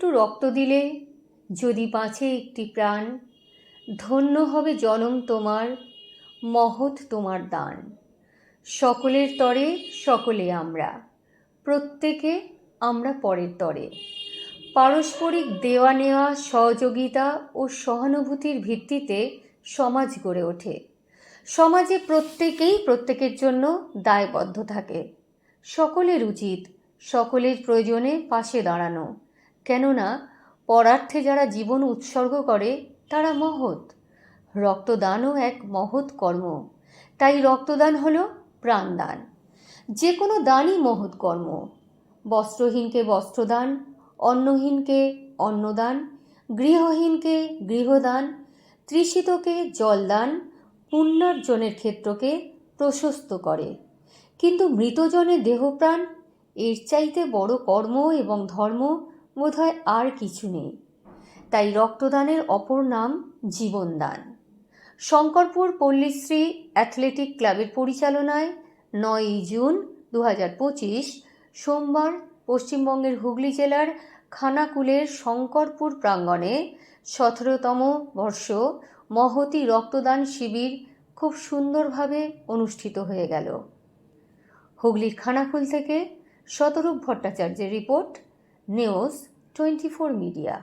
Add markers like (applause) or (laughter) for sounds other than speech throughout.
একটু রক্ত দিলে যদি বাঁচে একটি প্রাণ, ধন্য হবে জনম তোমার, মহৎ তোমার দান। সকলের তরে সকলে আমরা, প্রত্যেকে আমরা পরের তরে। পারস্পরিক দেওয়া নেওয়া সহযোগিতা ও সহানুভূতির ভিত্তিতে সমাজ গড়ে ওঠে। সমাজে প্রত্যেকেই প্রত্যেকের জন্য দায়বদ্ধ থাকে। সকলের উচিত সকলের প্রয়োজনে পাশে দাঁড়ানো। কেননা পরার্থে যারা জীবন উৎসর্গ করে, তারা মহৎ। রক্তদানও এক মহৎ কর্ম। তাই রক্তদান হল প্রাণদান। যে কোনো দানই মহৎ কর্ম। বস্ত্রহীনকে বস্ত্রদান, অন্নহীনকে অন্নদান, গৃহহীনকে গৃহদান, তৃষিতকে জলদান, পুণ্যার্জনের ক্ষেত্রকে প্রশস্ত করে। কিন্তু মৃতজনের দেহপ্রাণ, এর চাইতে বড় কর্ম এবং ধর্ম বোধহয় আর কিছু নেই। তাই রক্তদানের অপর নাম জীবনদান। শঙ্করপুর পল্লীশ্রী অ্যাথলেটিক ক্লাবের পরিচালনায় নয়ই জুন দু পঁচিশ, সোমবার পশ্চিমবঙ্গের হুগলি জেলার খানাকুলের শঙ্করপুর প্রাঙ্গণে সতেরোতম বর্ষ মহতি রক্তদান শিবির খুব সুন্দরভাবে অনুষ্ঠিত হয়ে গেল। হুগলির খানাকুল থেকে শতরূপ ভট্টাচার্যের report news twenty four media.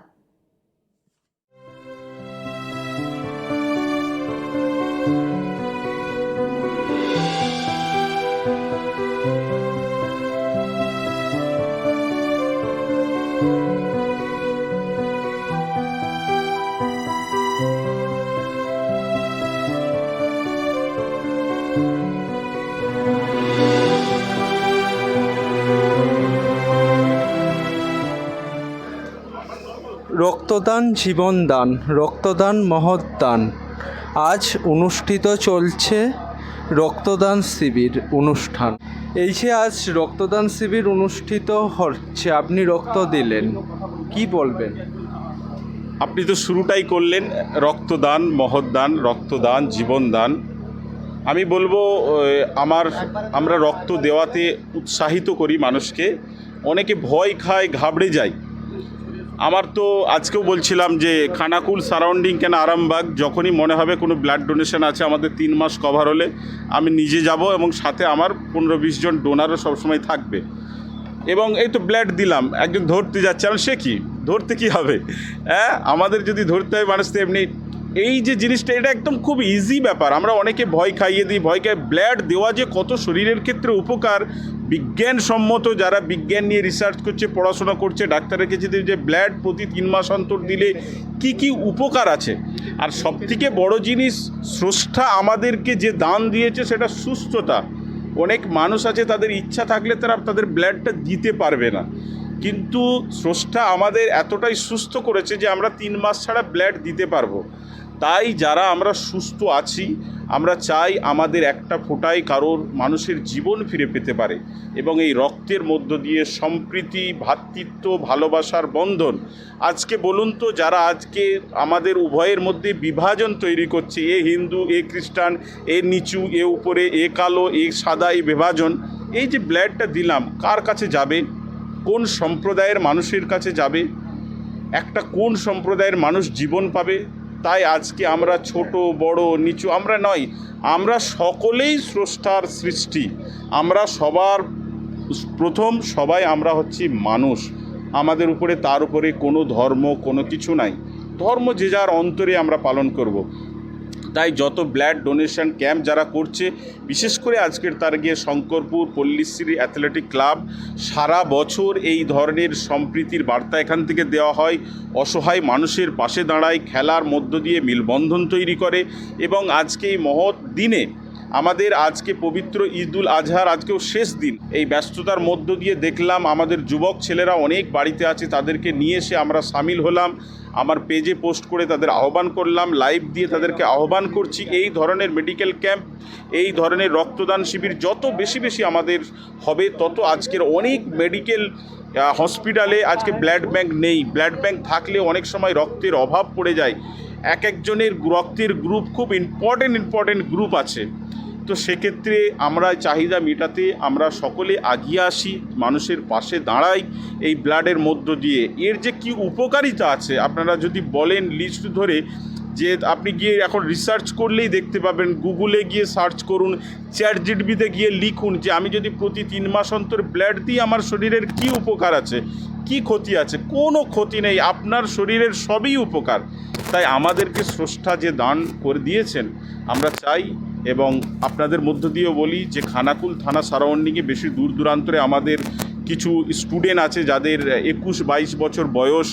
রক্তদান জীবনদান, রক্তদান মহৎ দান আজ অনুষ্ঠিত চলছে রক্তদান শিবির অনুষ্ঠান। এই যে আজ রক্তদান শিবির অনুষ্ঠিত হচ্ছে, আপনি রক্ত দিলেন, কি বলবেন? আপনি তো শুরুটাই করলেন, রক্তদান, মহৎদান, রক্তদান, জীবনদান। আমি বলব আমার, আমরা রক্ত দেওয়াতে উৎসাহিত করি মানুষকে। অনেকে ভয় খায়, ঘাবড়ে যায়। আমার তো আজকেও বলছিলাম যে খানাকুল সারাউন্ডিং কেন আরামবাগ, যখনই মনে হবে কোনো ব্লাড ডোনেশন আছে, আমাদের তিন মাস কভার হলে আমি নিজে যাব এবং সাথে আমার পনেরো বিশ জন ডোনারও সবসময় থাকবে। এবং এই তো ব্লাড দিলাম, একজন ধরতে যাচ্ছে, আমি সে কি? ধরতে কি হবে? হ্যাঁ আমাদের যদি ধরতে হয়, মানুষ তো এমনি এই যে জিনিসটা, এটা একদম খুব ইজি ব্যাপার। আমরা অনেকে ভয় খাইয়ে দিই, ভয় খাই ব্লাড দেওয়া যে কত শরীরের ক্ষেত্রে উপকার, বিজ্ঞানসম্মত যারা বিজ্ঞান নিয়ে রিসার্চ করছে, পড়াশোনা করছে, ডাক্তারের কাছে যে ব্লাড প্রতি তিন মাস অন্তর দিলে কি কি উপকার আছে? আর সবথেকে বড় জিনিস, স্রষ্টা আমাদেরকে যে দান দিয়েছে, সেটা সুস্থতা। অনেক মানুষ আছে, তাদের ইচ্ছা থাকলে তারা তাদের ব্লাডটা দিতে পারবে না। কিন্তু স্রষ্টা আমাদের এতটাই সুস্থ করেছে যে আমরা তিন মাস ছাড়া ব্লাড দিতে পারব। তাই যারা আমরা সুস্থ আছি, আমরা চাই আমাদের একটা ফোঁটায় কারোর মানুষের জীবন ফিরে পেতে পারে এবং এই রক্তের মধ্য দিয়ে সম্প্রীতি ভ্রাতৃত্ব ভালোবাসার বন্ধন। আজকে বলুন তো, যারা আজকে আমাদের উভয়ের মধ্যে বিভাজন তৈরি করছে, এ হিন্দু, এ খ্রিস্টান, এ নিচু, এ উপরে, এ কালো, এ সাদা এই বিভাজন, এই যে ব্লাডটা দিলাম, কার কাছে যাবে? কোন সম্প্রদায়ের মানুষের কাছে যাবে? একটা কোন সম্প্রদায়ের মানুষ জীবন পাবে? তাই আজকে আমরা ছোট, বড়, নিচু, আমরা নয়, আমরা সকলেই স্রষ্টার সৃষ্টি। আমরা সবার প্রথম সবাই আমরা হচ্ছি মানুষ। আমাদের উপরে তার উপরে কোনো ধর্ম, কোনো কিছু নাই। ধর্ম যে যার অন্তরে আমরা পালন করব। তাই যত ব্লাড ডোনেশন ক্যাম্প যারা করছে, বিশেষ করে আজকের তার গিয়ে শঙ্করপুর পল্লীশ্রী অ্যাথলেটিক ক্লাব, সারা বছর এই ধরনের সম্প্রীতির বার্তা এখান থেকে দেওয়া হয়। অসহায় মানুষের পাশে দাঁড়ায়, খেলার মধ্য দিয়ে মিলবন্ধন তৈরি করে এবং আজকে এই মহৎ দিনে আমাদের আজকে পবিত্র ঈদুল আজহার আজকেও শেষ দিন। এই ব্যস্ততার মধ্য দিয়ে দেখলাম আমাদের যুবক ছেলেরা অনেক বাড়িতে আছে, তাদেরকে নিয়ে এসে আমরা সামিল হলাম। আমার পেজে পোস্ট করে তাদের আহ্বান করলাম, লাইভ দিয়ে তাদেরকে আহ্বান করছি, এই ধরনের মেডিকেল ক্যাম্প এই ধরনের রক্তদান শিবির যত বেশি বেশি আমাদের হবে, তত আজকের অনেক মেডিকেল হসপিটালে আজকে ব্লাড ব্যাংক নেই। ব্লাড ব্যাংক থাকলে অনেক সময় রক্তের অভাব পড়ে যায়। এক একজনের রক্তের গ্রুপ খুব ইম্পর্টেন্ট ইম্পর্টেন্ট গ্রুপ আছে। তো সেক্ষেত্রে আমরা চাহিদা মেটাতে আমরা সকলে আগিয়ে আসি, মানুষের পাশে দাঁড়াই এই ব্লাডের মধ্য দিয়ে। এর যে কি উপকারিতা আছে, আপনারা যদি বলেন লিস্ট ধরে যে আপনি গিয়ে এখন রিসার্চ করলেই দেখতে পাবেন গুগলে গিয়ে সার্চ করুন চ্যাট জিডবিতে গিয়ে লিখুন যে আমি যদি প্রতি তিন মাস অন্তর ব্লাড দিই, আমার শরীরের কি উপকার আছে, কি ক্ষতি আছে? কোনো ক্ষতি নেই, আপনার শরীরের সবই উপকার। তাই আমাদেরকে স্রষ্টা যে দান করে দিয়েছেন, আমরা চাই এবং আপনাদের মধ্য দিয়েও বলি যে খানাকুল থানা সারাউন্ডিংয়ে বেশি দূর দূরান্তরে আমাদের কিছু স্টুডেন্ট আছে যাদের একুশ বাইশ বছর বয়স,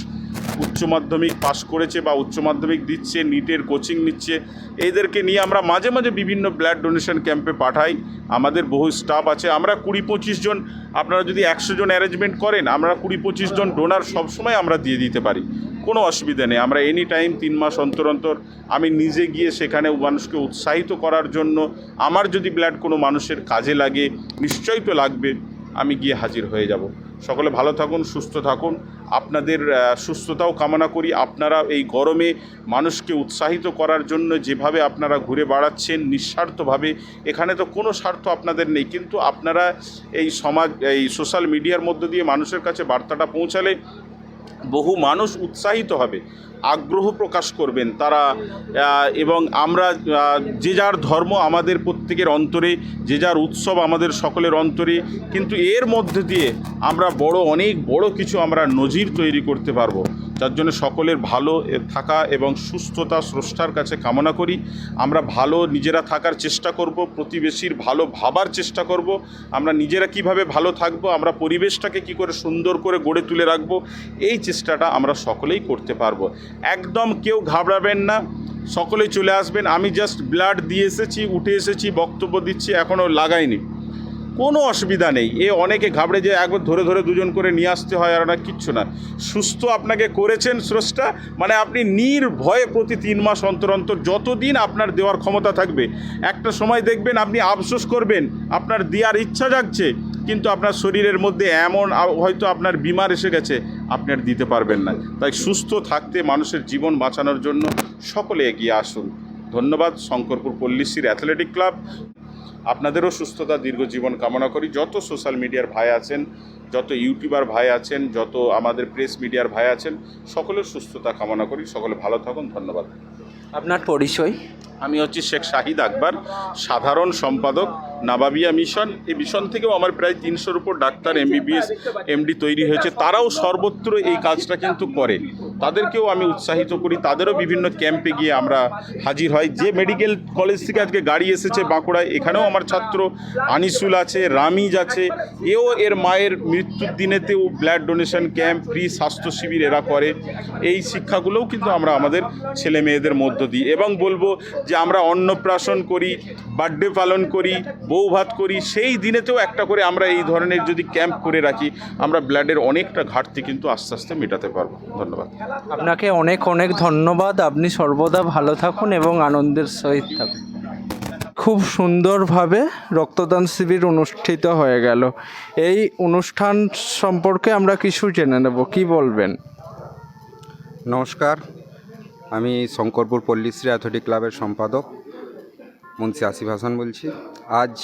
উচ্চ মাধ্যমিক পাশ করেছে বা উচ্চ মাধ্যমিক দিচ্ছে, নিটের কোচিং নিচ্ছে। এদেরকে নিয়ে আমরা মাঝে মাঝে বিভিন্ন ব্লাড ডোনেশন ক্যাম্পে পাঠাই। আমাদের বহু স্টাফ আছে। আমরা কুড়ি পঁচিশ জন, আপনারা যদি একশো জন অ্যারেঞ্জমেন্ট করেন, আমরা কুড়ি পঁচিশ জন ডোনার সবসময় আমরা দিয়ে দিতে পারি। কোনো অসুবিধা নেই। আমরা এনি টাইম তিন মাস অন্তর অন্তর আমি নিজে গিয়ে সেখানে মানুষকে উৎসাহিত করার জন্য আমার যদি ব্লাড কোনো মানুষের কাজে লাগে, নিশ্চয়ই তো লাগবে, আমি গিয়ে হাজির হয়ে যাব। সকলে ভালো থাকুন, সুস্থ থাকুন। আপনাদের সুস্থতাও কামনা করি। আপনারা এই গরমে মানুষকে উৎসাহিত করার জন্য যেভাবে আপনারা ঘুরে বেড়াচ্ছেন নিঃস্বার্থভাবে, এখানে তো কোনো স্বার্থ আপনাদের নেই। কিন্তু আপনারা এই সমাজ, এই সোশ্যাল মিডিয়ার মধ্য দিয়ে মানুষের কাছে বার্তাটা পৌঁছালে বহু মানুষ উৎসাহিত হবে, আগ্রহ প্রকাশ করবেন তারা এবং আমরা যে যার ধর্ম আমাদের প্রত্যেকের অন্তরে, যে যার উৎসব আমাদের সকলের অন্তরে, কিন্তু এর মধ্যে দিয়ে আমরা বড়, অনেক বড় কিছু আমরা নজির তৈরি করতে পারব। যার জন্য সকলের ভালো থাকা এবং সুস্থতা স্রষ্টার কাছে কামনা করি। আমরা ভালো নিজেরা থাকার চেষ্টা করব, প্রতিবেশীর ভালো ভাবার চেষ্টা করব। আমরা নিজেরা কীভাবে ভালো থাকব, আমরা পরিবেশটাকে কি করে সুন্দর করে গড়ে তুলে রাখব, এই চেষ্টাটা আমরা সকলেই করতে পারব। একদম কেউ ঘাবড়াবেন না, সকলেই চলে আসবেন। আমি জাস্ট ব্লাড দিয়ে এসেছি, উঠে এসেছি, বক্তব্য দিচ্ছি, এখনও লাগাইনি। কোনো অসুবিধা নেই। এ অনেকে ঘাবড়ে যে একবার ধরে ধরে দুজন করে নিয়ে আসতে হয় আর না, কিচ্ছু না। সুস্থ আপনাকে করেছেন স্রষ্টা মানে আপনি নির্ভয়ে প্রতি তিন মাস অন্তর অন্তর যতদিন আপনার দেওয়ার ক্ষমতা থাকবে, একটা সময় দেখবেন আপনি আফসোস করবেন, আপনার দেওয়ার ইচ্ছা জাগছে, কিন্তু আপনার শরীরের মধ্যে এমন হয়তো আপনার বিমার এসে গেছে, আপনি আর দিতে পারবেন না। তাই সুস্থ থাকতে মানুষের জীবন বাঁচানোর জন্য সকলে এগিয়ে আসুন। ধন্যবাদ, শঙ্করপুর পল্লীশ্রীর অ্যাথলেটিক ক্লাব। আপনাদেরও সুস্থতা দীর্ঘ জীবন কামনা করি। যত সোশ্যাল মিডিয়ার ভাই আছেন যত ইউটিউবার ভাই আছেন যত আমাদের প্রেস মিডিয়ার ভাই আছেন সকলের সুস্থতা কামনা করি। সকলে ভালো থাকুন ধন্যবাদ। আপনার পরিচয়? আমি হচ্ছি শেখ শাহিদ আকবর সাধারণ সম্পাদক। নাবাবিয়া মিশন এই মিশন থেকেও আমার প্রায় তিনশোর উপর ডাক্তার এমবিবিএস এমডি তৈরি হয়েছে। তারাও সর্বত্র এই কাজটা কিন্তু করে। তাদেরকেও আমি উৎসাহিত করি। তাদেরও বিভিন্ন ক্যাম্পে গিয়ে আমরা হাজির হয় যে মেডিকেল কলেজ থেকে আজকে গাড়ি এসেছে বাঁকুড়ায় এখানেও আমার ছাত্র আনিসুল আছে রামিজ আছে। এও এর মায়ের মৃত্যুর দিনেতেও ব্লাড ডোনেশন ক্যাম্প ফ্রি স্বাস্থ্য শিবির এরা করে। এই শিক্ষাগুলোও কিন্তু আমরা আমাদের ছেলে মেয়েদের মধ্য দিই এবং বলব যে আমরা অন্নপ্রাশন করি বার্থডে পালন করি বউ ভাত করি সেই দিনেতেও একটা করে আমরা এই ধরনের যদি ক্যাম্প করে রাখি আমরা ব্লাডের অনেকটা ঘাটতি কিন্তু আস্তে আস্তে মেটাতে পারব। ধন্যবাদ। আপনাকে অনেক অনেক ধন্যবাদ। আপনি সর্বদা ভালো থাকুন এবং আনন্দের সহিত থাকুন। খুব সুন্দরভাবে রক্তদান শিবির অনুষ্ঠিত হয়ে গেল। এই অনুষ্ঠান সম্পর্কে আমরা কিছু জেনে নেব। কি বলবেন? নমস্কার। আমি শঙ্করপুর পল্লীশ্রী অ্যাথলেটিক ক্লাবের সম্পাদক। মুন্সি আসিফ হাসান বলছি। আজ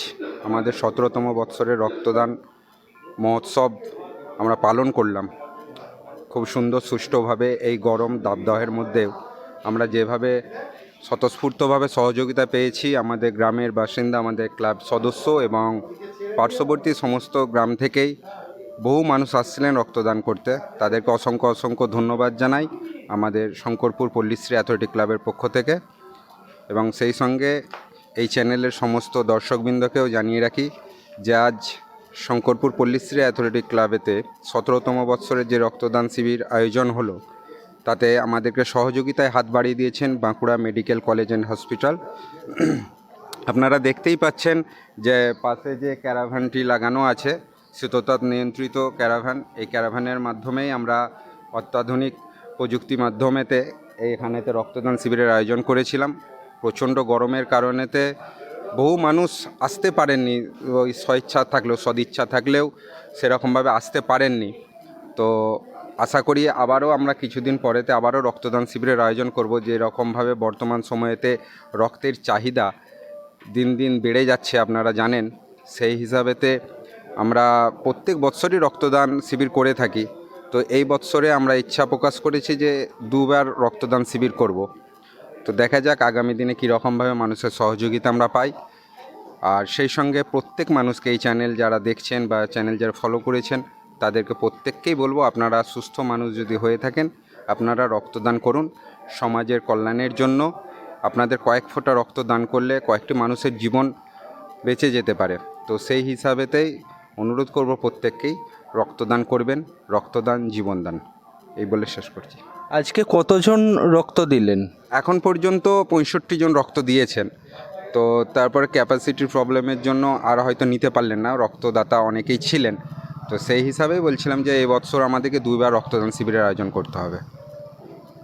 আমাদের সতেরোতম বৎসরের রক্তদান মহোৎসব আমরা পালন করলাম। খুব সুন্দর সুষ্ঠুভাবে এই গরম দাবদাহের মধ্যেও আমরা যেভাবে স্বতঃস্ফূর্তভাবে সহযোগিতা পেয়েছি, আমাদের গ্রামের বাসিন্দা, আমাদের ক্লাব সদস্য এবং পার্শ্ববর্তী সমস্ত গ্রাম থেকেই বহু মানুষ আসছিলেন রক্তদান করতে। তাদেরকে অসংখ্য অসংখ্য ধন্যবাদ জানাই আমাদের শঙ্করপুর পল্লীশ্রী অ্যাথলেটিক ক্লাবের পক্ষ থেকে। এবং সেই সঙ্গে এই চ্যানেলের সমস্ত দর্শকবৃন্দকেও জানিয়ে রাখি যে আজ শঙ্করপুর পল্লীশ্রী অ্যাথলেটিক ক্লাবেতে সতেরোতম বৎসরের যে রক্তদান শিবির আয়োজন হলো, তাতে আমাদেরকে সহযোগিতায় হাত বাড়িয়ে দিয়েছেন Bankura medical college and hospital. আপনারা দেখতেই পাচ্ছেন যে পাশে যে ক্যারাভ্যানটি লাগানো আছে শীততাপ নিয়ন্ত্রিত ক্যারাভ্যান, এই ক্যারাভ্যানের মাধ্যমেই আমরা অত্যাধুনিক প্রযুক্তি মাধ্যমেতে এইখানেতে রক্তদান শিবিরের আয়োজন করেছিলাম। প্রচণ্ড গরমের কারণেতে বহু মানুষ আসতে পারেননি, ওই স্বেচ্ছা থাকলেও, সদিচ্ছা থাকলেও সেরকমভাবে আসতে পারেননি। তো আশা করি আবারও আমরা কিছুদিন পরেতে আবারও রক্তদান শিবিরের আয়োজন করব, যে রকমভাবে বর্তমান সময়েতে রক্তের চাহিদা দিন দিন বেড়ে যাচ্ছে আপনারা জানেন। সেই হিসাবেতে আমরা প্রত্যেক বৎসরই রক্তদান শিবির করে থাকি। তো এই বৎসরে আমরা ইচ্ছা প্রকাশ করেছি যে দুবার রক্তদান শিবির করব। তো দেখা যাক আগামী দিনে কীরকমভাবে মানুষের সহযোগিতা আমরা পাই। আর সেই সঙ্গে প্রত্যেক মানুষকে এই চ্যানেল যারা দেখছেন বা চ্যানেল যারা ফলো করেছেন, তাদেরকে প্রত্যেককেই বলব আপনারা সুস্থ মানুষ যদি হয়ে থাকেন, আপনারা রক্তদান করুন। সমাজের কল্যাণের জন্য আপনাদের কয়েক ফোঁটা রক্ত দান করলে কয়েকটি মানুষের জীবন বেঁচে যেতে পারে। তো সেই হিসাবেতেই অনুরোধ করব প্রত্যেককেই রক্তদান করবেন, রক্তদান জীবনদান। এই বলে শেষ করছি। আজকে কতজন রক্ত দিলেন? এখন পর্যন্ত পঁয়ষট্টি জন রক্ত দিয়েছেন। তো তারপরে ক্যাপাসিটির প্রবলেমের জন্য আর হয়তো নিতে পারলেন না রক্তদাতা অনেকেই ছিলেন। তো সেই হিসাবেই বলছিলাম যে এই বছর আমাদেরকে দুইবার রক্তদান শিবিরের আয়োজন করতে হবে।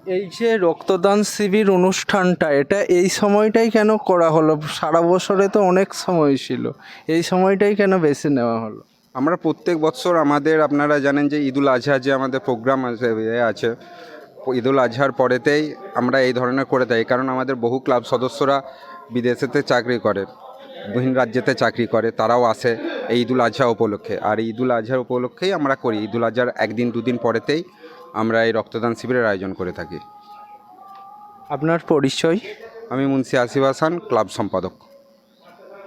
এই যে রক্তদান শিবির অনুষ্ঠানটা এটা এই সময়টাই কেন করা হলো? সারা বছরে তো অনেক সময় ছিল। এই সময়টাই কেন বেছে নেওয়া হলো? আমরা প্রত্যেক বছর আমাদের আপনারা জানেন যে ঈদুল আজহা যে আমাদের প্রোগ্রাম আছে আছে ঈদুল আজহার পরেতেই আমরা এই ধরনের করে থাকি। কারণ আমাদের বহু ক্লাব সদস্যরা বিদেশেতে চাকরি করে ভিন রাজ্যেতে চাকরি করে তারাও আসে এই ঈদুল আজহা উপলক্ষে। আর ঈদুল আজহার উপলক্ষেই আমরা করি ঈদুল আজহার একদিন দুদিন পরেতেই আমরা এই রক্তদান শিবিরের আয়োজন করে থাকি। আপনার পরিচয়? আমি মুন্সি আসিফ হাসান ক্লাব সম্পাদক।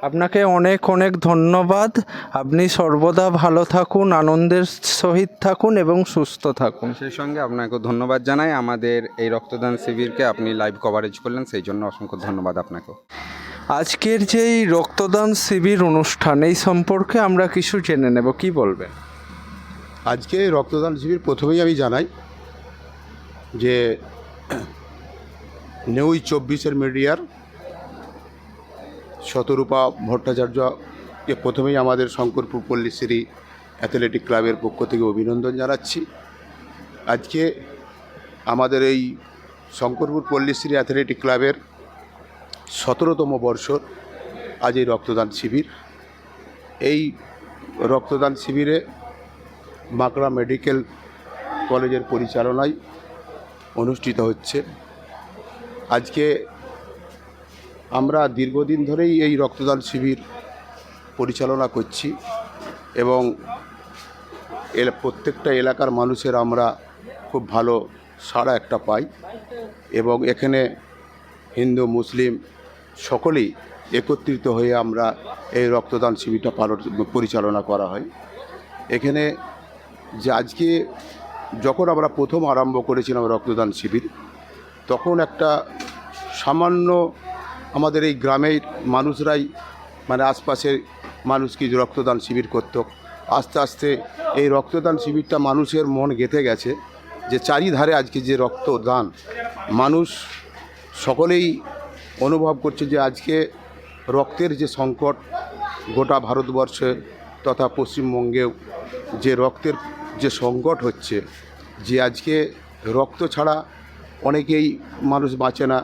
আপনাকে অনেক অনেক ধন্যবাদ। আপনি সর্বদা ভালো থাকুন আনন্দের সহিত থাকুন এবং সুস্থ থাকুন। সেই সঙ্গে আপনাকে ধন্যবাদ জানাই। আমাদের এই রক্তদান শিবিরকে আপনি লাইভ কভারেজ করলেন সেই জন্য অসংখ্য ধন্যবাদ আপনাকে আজকের যে এই রক্তদান শিবির অনুষ্ঠান এই সম্পর্কে আমরা কিছু জেনে নেব। কি বলবেন? আজকে রক্তদান শিবির প্রথমেই আমি জানাই যে (clears throat) নিউজ চব্বিশের মিডিয়ার শতরূপা ভট্টাচার্যকে প্রথমেই আমাদের শঙ্করপুর পল্লীশ্রী অ্যাথলেটিক ক্লাবের পক্ষ থেকে অভিনন্দন জানাচ্ছি। আজকে আমাদের এই শঙ্করপুর পল্লীশ্রী অ্যাথলেটিক ক্লাবের সতেরোতম বর্ষর আজ এই রক্তদান শিবির। এই রক্তদান শিবিরে মাকড়া মেডিকেল কলেজের পরিচালনায় অনুষ্ঠিত হচ্ছে। আজকে আমরা দীর্ঘদিন ধরেই এই রক্তদান শিবির পরিচালনা করছি এবং এলা প্রত্যেকটা এলাকার মানুষের আমরা খুব ভালো সাড়া একটা পাই এবং এখানে হিন্দু, মুসলিম সকলেই একত্রিত হয়ে আমরা এই রক্তদান শিবিরটা পালন, পরিচালনা করা হয়। এখানে যে আজকে যখন আমরা প্রথম আরম্ভ করেছিলাম রক্তদান শিবির, তখন একটা সামান্য আমাদের এই গ্রামের মানুষরাই মানে আশপাশের মানুষকে যে রক্তদান শিবির করত। আস্তে আস্তে এই রক্তদান শিবিরটা মানুষের মন গেঁথে গেছে যে চারিধারে আজকে যে রক্তদান, মানুষ সকলেই অনুভব করছে যে আজকে রক্তের যে সংকট গোটা ভারতবর্ষে তথা পশ্চিমবঙ্গেও যে রক্তের যে সংকট হচ্ছে, যে আজকে রক্ত ছাড়া অনেকেই মানুষ বাঁচে না।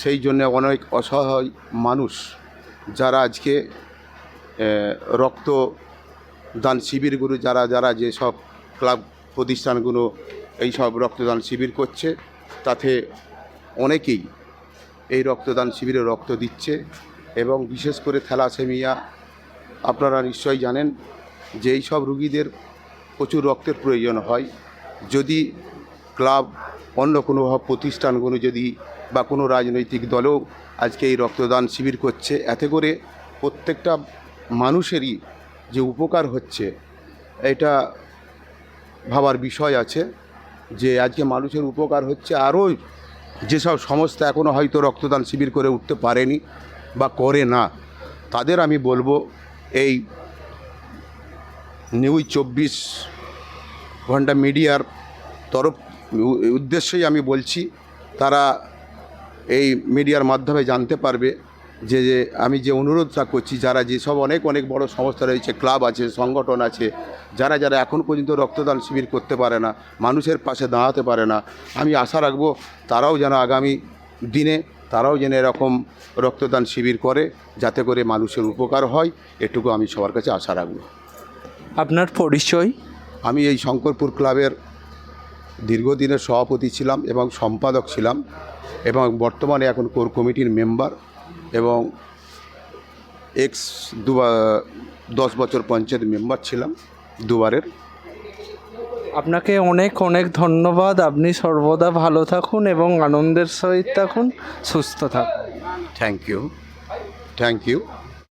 সেই জন্য অনেক অসহায় মানুষ যারা আজকে রক্ত দান শিবিরগুলো যারা যারা যেসব ক্লাব প্রতিষ্ঠানগুলো এই সব রক্তদান শিবির করছে, তাতে অনেকেই এই রক্তদান শিবিরে রক্ত দিচ্ছে এবং বিশেষ করে থ্যালাসেমিয়া, আপনারা নিশ্চয়ই জানেন যে এই সব রুগীদের প্রচুর রক্তের প্রয়োজন হয়। যদি ক্লাব অন্য কোনো প্রতিষ্ঠানগুলো যদি বা কোনো রাজনৈতিক দলও আজকে এই রক্তদান শিবির করছে। এতে করে প্রত্যেকটা মানুষেরই যে উপকার হচ্ছে, এটা ভাবার বিষয় আছে যে আজকে মানুষের উপকার হচ্ছে। আরও যেসব সংস্থা এখনও হয়তো রক্তদান শিবির করে উঠতে পারেনি বা করে না, তাদের আমি বলব এই নিউজ চব্বিশ ঘণ্টা মিডিয়ার তরফ উদ্দেশ্যেই আমি বলছি, তারা এই মিডিয়ার মাধ্যমে জানতে পারবে যে যে আমি যে অনুরোধটা করছি যারা যেসব অনেক অনেক বড় সংস্থা রয়েছে ক্লাব আছে সংগঠন আছে যারা যারা এখন পর্যন্ত রক্তদান শিবির করতে পারে না মানুষের পাশে দাঁড়াতে পারে না আমি আশা রাখব তারাও যেন আগামী দিনে তারাও যেন এরকম রক্তদান শিবির করে যাতে করে মানুষের উপকার হয় এটুকু আমি সবার কাছে আশা রাখব। আপনার পরিচয়? আমি এই শঙ্করপুর ক্লাবের দীর্ঘদিনের সভাপতি ছিলাম এবং সম্পাদক ছিলাম। এবং বর্তমানে এখন কোর কমিটির মেম্বার এবং এক্স দুবার দশ বছর পঞ্চায়েত মেম্বার ছিলাম দুবারের। আপনাকে অনেক অনেক ধন্যবাদ। আপনি সর্বদা ভালো থাকুন এবং আনন্দের সহিত থাকুন। সুস্থ থাকুন। Thank you thank you